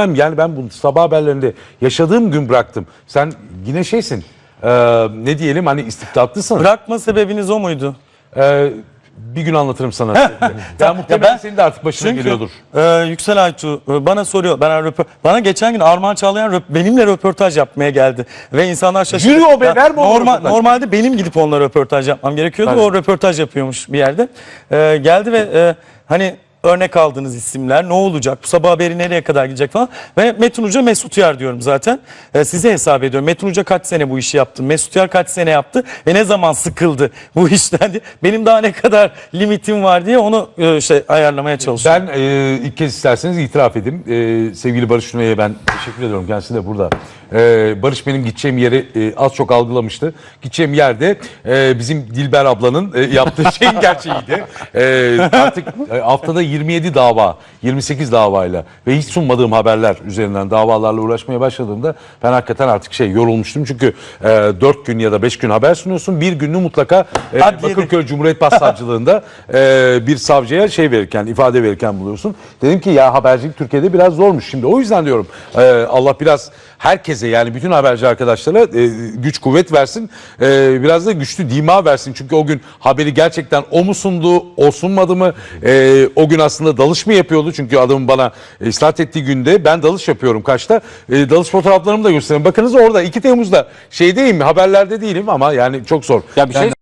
Yani ben bu sabah haberlerinde yaşadığım gün bıraktım. Sen yine şeysin. e, ne diyelim hani istibdatlısın. Bırakma sebebiniz o muydu? E, bir gün anlatırım sana. ben muhtemelen ben- senin de artık başına Çünkü geliyordur. e, Yüksel Aytu bana soruyor. Ben röpo- bana geçen gün Armağan Çağlayan röp- benimle röportaj yapmaya geldi. Ve insanlar şaşırdı. Yürü o be, ver ona normal, röportaj? Normalde benim gidip onunla röportaj yapmam gerekiyordu. Tabii. O röportaj yapıyormuş bir yerde. E, geldi ve e, hani örnek aldığınız isimler ne olacak? Bu sabah haberi nereye kadar gidecek falan. Ve Metin Uca Mesut Yar diyorum zaten. E, size hesap ediyorum. Metin Uca kaç sene bu işi yaptı? Mesut Yar kaç sene yaptı? Ve ne zaman sıkıldı bu işten diye. Benim daha ne kadar limitim var diye onu e, şey ayarlamaya çalışıyorum. Ben e, ilk kez isterseniz itiraf edeyim. E, sevgili Barış Nüve'ye ben teşekkür ediyorum. Kendisi de burada. E, Barış benim gideceğim yeri e, az çok algılamıştı. Gideceğim yerde e, bizim Dilber ablanın e, yaptığı şeyin gerçeğiydi. E, artık e, haftada 27 dava, 28 davayla ve hiç sunmadığım haberler üzerinden davalarla uğraşmaya başladığımda ben hakikaten artık şey yorulmuştum. Çünkü e, 4 gün ya da 5 gün haber sunuyorsun. Bir gününü mutlaka e. Bakırköy Cumhuriyet Başsavcılığında e, bir savcıya şey verirken, ifade verirken buluyorsun. Dedim ki ya habercilik Türkiye'de biraz zormuş şimdi. O yüzden diyorum e, Allah biraz herkese yani bütün haberci arkadaşlara e, güç kuvvet versin. E, biraz da güçlü dima versin. Çünkü o gün haberi gerçekten o mu sundu, o sunmadı mı? E, o gün aslında dalış mı yapıyordu? Çünkü adamın bana istat ettiği günde ben dalış yapıyorum kaçta. E, dalış fotoğraflarımı da göstereyim. Bakınız orada 2 Temmuz'da şeydeyim haberlerde değilim ama yani çok zor. Ya bir şey